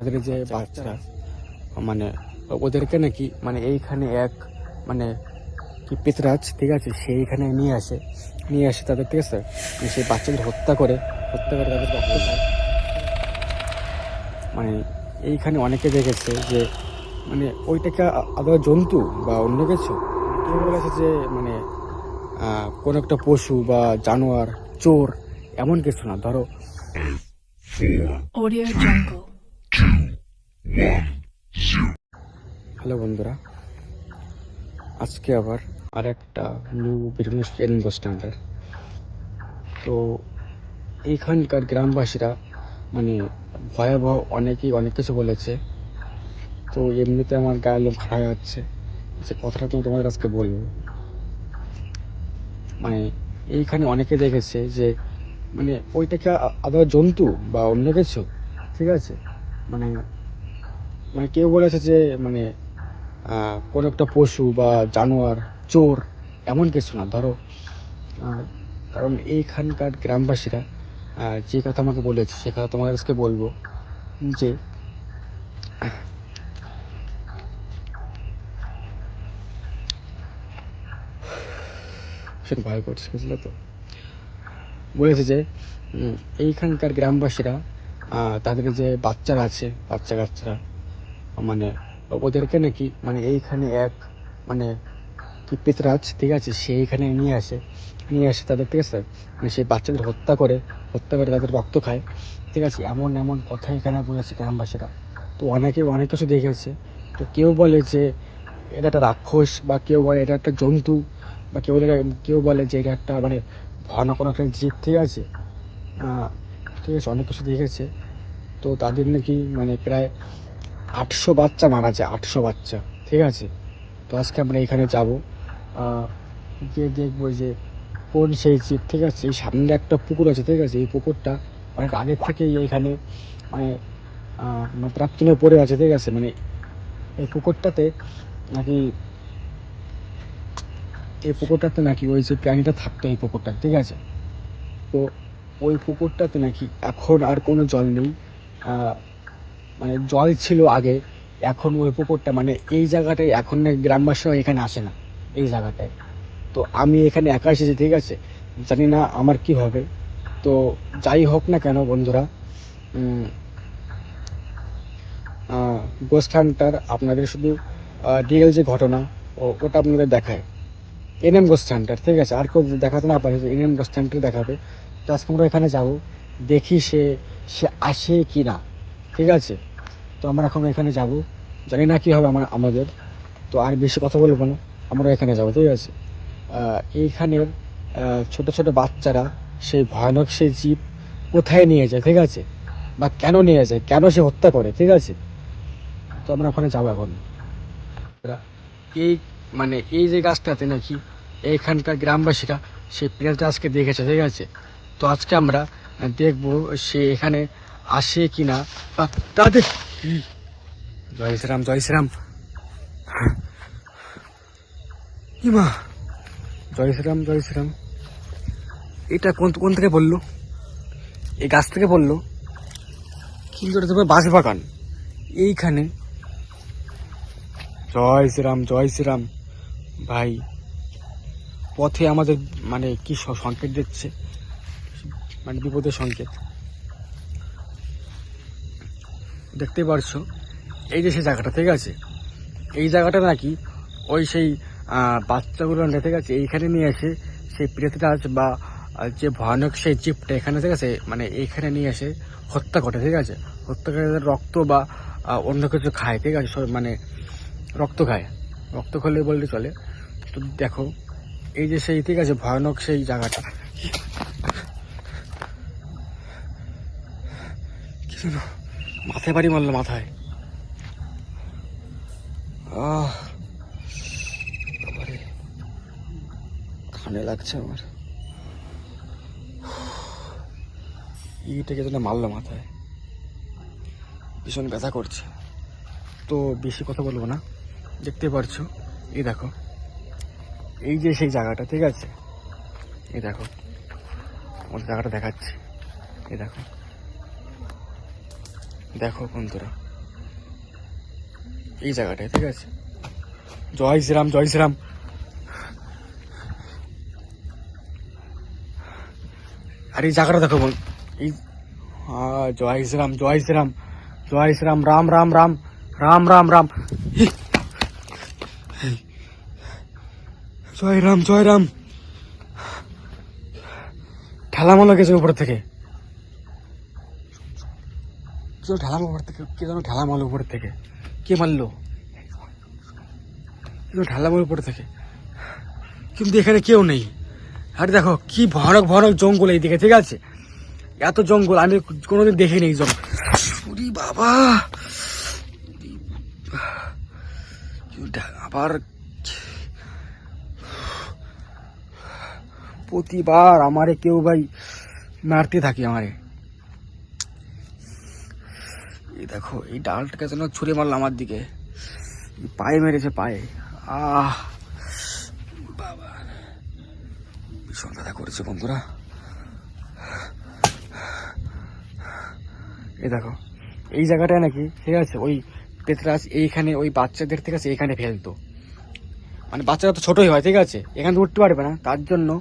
তাদের যে বাচ্চারা মানে ওদেরকে নাকি মানে এইখানে এক মানে কি পেতরাজ ঠিক আছে সেইখানে নিয়ে আসে নিয়ে আসে তাদের ঠিক আছে? সেই বাচ্চাদের হত্যা করে হত্যা করে তাদের রক্ত খায় মানে এইখানে অনেকে দেখেছে যে মানে ওইটাকে আদৌ জন্তু বা অন্য কিছু? কেউ বলেছে যে মানে কোনো একটা পশু বা জানোয়ার চোর এমন কিছু না। ধরো Audio Jungle. হ্যালো বন্ধুরা। আজকে আবার আর একটা নিউ বিজনেস ট্রেনিং স্ট্যান্ডার্ড তো এইখানকার গ্রামবাসীরা মানে ভয়াবহ অনেকেই অনেক কিছু বলেছে। তো এমনিতে আমার গায়ে লোক খারাপ যাচ্ছে। যে কথাটা তুমি তোমাদের আজকে বলব। মানে এইখানে অনেকে দেখেছে যে মানে ওইটাকে আ- আদৌ জন্তু বা অন্য কিছু? ঠিক আছে? মানে মানে কেউ বলেছে যে মানে কোনো একটা পশু বা জানোয়ার, চোর এমন কিছু না। ধরো কারণ এইখানকার গ্রামবাসীরা যে কথা আমাকে বলেছে, সে কথা তোমার আজকে বলব যে ভয় করছে, বুঝলে তো? বলেছে যে এইখানকার গ্রামবাসীরা তাদের যে বাচ্চারা আছে বাচ্চা কাচ্চারা মানে ওদেরকে নাকি মানে এইখানে এক মানে কি পেতরাজ, ঠিক আছে, সে এখানে নিয়ে আসে নিয়ে আসে তাদের, ঠিক আছে? মানে সেই বাচ্চাদের হত্যা করে হত্যা করে তাদের রক্ত খায়, ঠিক আছে? এমন এমন কথা এখানে বলেছে গ্রামবাসীরা। তো অনেকে, অনেক কিছু দেখেছে। তো কেউ বলে যে এটা একটা রাক্ষস বা কেউ বলে এটা একটা জন্তু বা কেউ কেউ বলে যে এটা একটা মানে ভয়ানক কোনো একটা জীব, ঠিক আছে? ঠিক আছে, অনেক কিছু দেখেছে। তো তাদের নাকি মানে প্রায় আটশো বাচ্চা মারা যায়, আটশো বাচ্চা। ঠিক আছে? তো আজকে আমরা এখানে যাব। গিয়ে দেখব যে কোন সেই জীব ঠিক আছে? এই সামনে একটা পুকুর আছে, ঠিক আছে? এই পুকুরটা অনেক আগের থেকেই এইখানে মানে মানে প্রাপ্তনে পড়ে আছে, ঠিক আছে? মানে এই পুকুরটাতে নাকি, এই পুকুরটাতে নাকি ওই যে প্রাণীটা থাকতো, এই পুকুরটা ঠিক আছে? তো ওই পুকুরটাতে নাকি এখন আর কোনো জল নেই। মানে জল ছিল আগে, এখন ওই পুকুরটা মানে এই জায়গাটায় এখন গ্রামবাসীরা এখানে আসে না, এই জায়গাটায় তো আমি এখানে একা এসেছি, ঠিক আছে? জানি না আমার কি হবে। তো যাই হোক না কেন বন্ধুরা গোস্ট হান্টার আপনাদের শুধু রিয়েল যে ঘটনা, ও, ওটা আপনাদের দেখায়। এনএম গোস্ট হান্টার ঠিক আছে? আর কেউ দেখাতে না পারে এনএম গোস্ট হান্টার দেখাবে। তো আজকে আমরা এখানে যাব, দেখি সে সে আসে কি না, ঠিক আছে? তো আমরা এখন এখানে যাব। জানি না কী হবে আমার, আমাদের। তো আর বেশি কথা বলব না, আমরা এখানে যাব, ঠিক আছে? এইখানের ছোট ছোট বাচ্চারা, সেই ভয়ানক সেই জীব কোথায় নিয়ে যায়, ঠিক আছে? বা কেন নিয়ে যায়, কেন সে হত্যা করে, ঠিক আছে? তো আমরা ওখানে যাব এখন। এই মানে এই যে গাছটাতে নাকি, এইখানকার গ্রামবাসীরা সেই পেঁয়াজটা আজকে দেখেছে, ঠিক আছে? তো আজকে আমরা দেখব সে এখানে আসে কি না তাদের জয় শ্রীরাম জয় শ্রীরাম। কি মা জয় শ্রীরাম জয় শ্রীরাম। এটা কোন কোন থেকে বলল? এই গাছ থেকে বলল? কিন্তু এটা তোমার বাঁশ বাগান। এইখানে। জয় শ্রীরাম জয় শ্রীরাম। ভাই, পথে আমাদের মানে কি সংকেত দিচ্ছে? মানে বিপদের সংকেত। দেখতে পারছ, এই যে সেই জায়গাটা, ঠিক আছে? এই জায়গাটা নাকি ওই সেই বাচ্চাগুলো না ঠিক আছে? এইখানে নিয়ে এসে সেই প্রেতরাজ বা যে ভয়ানক সেই জীবটা এখানে, ঠিক আছে? মানে এইখানে নিয়ে এসে হত্যা করে, ঠিক আছে? হত্যা করে রক্ত বা অন্য কিছু খায়, ঠিক আছে? মানে রক্ত খায়। রক্ত খেলে বললে চলে। তো দেখো, এই যে সেই, ঠিক আছে, ভয়ানক সেই জায়গাটা। কি যেন মাথায় বাড়ি মারলো মাথায়। আহ কানে লাগছে আমার। ইটাকে যেন মারলো মাথায়। ভীষণ ব্যথা করছে। তো বেশি কথা বলব না। দেখতে পারছ? এই দেখো। এই যে সেই জায়গাটা, ঠিক আছে? এই দেখো। আমার জায়গাটা দেখাচ্ছি। এই দেখো। দেখো বন্ধুরা। এই জায়গাটায়, ঠিক আছে? জয় শ্রীরাম জয় শ্রীরাম। আর এই জায়গাটা দেখো বোন এই জয় শ্রীরাম জয় শ্রীরাম জয় শ্রীরাম, রাম রাম রাম রাম রাম রাম। জয় রাম জয় রাম। ঠেলা মারলো গেছে উপর থেকে। কেউ মারলো উপর থেকে, কে যেন ঠেলা মারলো উপর থেকে, কে মারলো ঠেলা মারলো উপর থেকে। কিন্তু এখানে কেউ নেই। আর দেখো, কি ভরক ভরক জঙ্গল এইদিকে, ঠিক আছে? এত জঙ্গল, আমি কোনোদিন দেখিনি এই জঙ্গল। বাবা! আবার প্রতিবার আমারে কেউ ভাই মারতে থাকি আমারে এই দেখো, এই ডালটাকে যেন ছুঁড়ে মারলো আমার দিকে। পায়ে মেরেছে পায়ে। আহ, বাবা। ভীষণ ব্যথা করেছে বন্ধুরা। এই দেখো, এই জায়গাটায় নাকি, ঠিক আছে, ওই পেতরাজ এইখানে, ওই বাচ্চাদের থেকে আছে এইখানে ফেলতো। মানে বাচ্চারা তো ছোটোই হয়, ঠিক আছে, এখানে থেকে উঠতে পারবে না। তার জন্য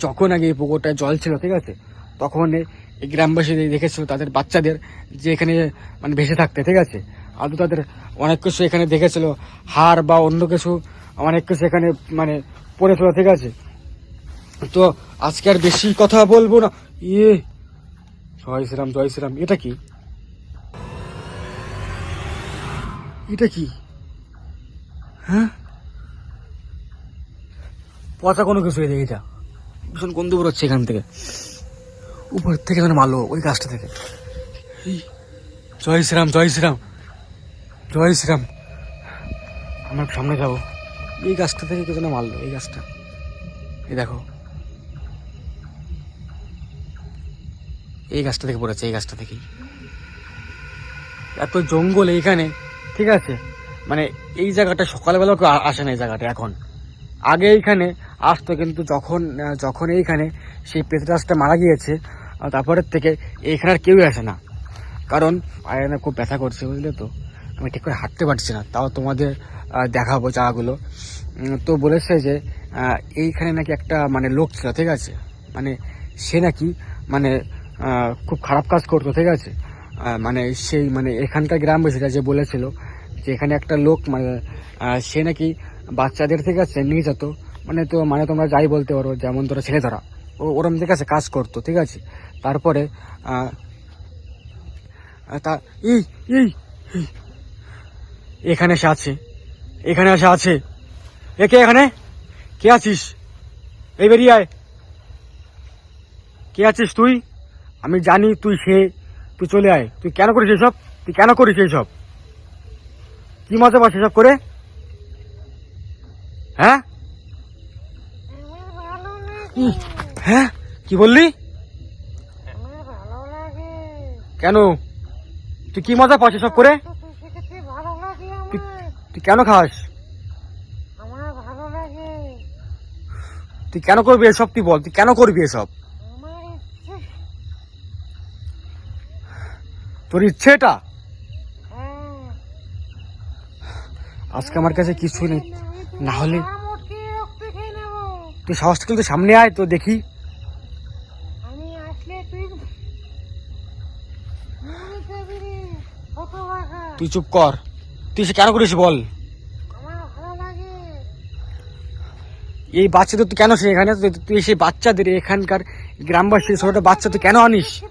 যখন আগে এই পুকুরটায় জল ছিল, ঠিক আছে, তখন এ- এই গ্রামবাসী দেখেছিল তাদের বাচ্চাদের যে এখানে মানে ভেসে থাকতে, ঠিক আছে? আদৌ তাদের অনেক কিছু এখানে দেখেছিল, হাড় বা অন্য কিছু অনেক কিছু এখানে মানে পড়েছিল ঠিক আছে? তো আজকে আর বেশি কথা বলব না। ইয়ে জয় শ্রীরাম জয় শ্রীরাম, এটা কি? এটা কি? হ্যাঁ? পচা কোনো কিছু যা ভীষণ গন্ধ বেরোচ্ছে এখান থেকে। উপর থেকে যেন মারলো ওই গাছটা থেকে। জয় শ্রীরাম জয় শ্রীরাম জয় শ্রীরাম। আমার সামনে যাব। এই গাছটা থেকে কে মারলো, এই গাছটা। এই দেখো। এই গাছটা থেকে পড়েছে, এই গাছটা থেকেই। এত জঙ্গল এইখানে, ঠিক আছে? মানে এই জায়গাটা সকালবেলা আসে না এই জায়গাটা এখন। আগে এইখানে আসতো, কিন্তু যখন যখন এইখানে সেই পেতরাজটা মারা গিয়েছে তারপরের থেকে এইখানে আর কেউই আসে না। কারণ পায়ে খুব ব্যথা করছে, বুঝলে তো? আমি ঠিক করে হাঁটতে পারছি না, তাও তোমাদের দেখাবো জায়গাগুলো তো বলেছে যে এইখানে নাকি একটা মানে লোক ছিল, ঠিক আছে? মানে সে নাকি মানে খুব খারাপ কাজ করতো, ঠিক আছে? মানে সেই মানে এখানকার গ্রামবাসীরা যে বলেছিল যে এখানে একটা লোক মানে সে নাকি বাচ্চাদের আছে নিয়ে যেত। মানে তো মানে তোমরা যাই বলতে পারো, যেমন ধরো ছেলে ধরা ও ওরম ঠিক আছে, কাজ করতো, ঠিক আছে। তারপরে তা এখানে সে আছে, এখানে এসে আছে। এ কে এখানে? কে আছিস? এই বেরিয়ে আয়। কে আছিস তুই? আমি জানি তুই সে, তুই চলে আয়। তুই কেন করিস এসব? তুই কেন করিস এইসব? কি মজা পাস এসব করে? হ্যাঁ? হ্যাঁ? কি বললি? কেন? তুই কি মজা পাস সব করে? তুই কেন খাস? তুই কেন করবি এসব? তুই বল তুই কেন করবি এসব? তোর ইচ্ছে এটা? আজকে আমার কাছে কিছু নেই। না হলে তুই সাহসটা কিন্তু সামনে আয় তো দেখি। তুই চুপ কর। তুই সে কেন করিস বল? এই বাচ্চাদের তুই কেন সে এখানে? তুই- সেই বাচ্চাদের এখানকার গ্রামবাসী ছোট বাচ্চা তুই কেন আনিস?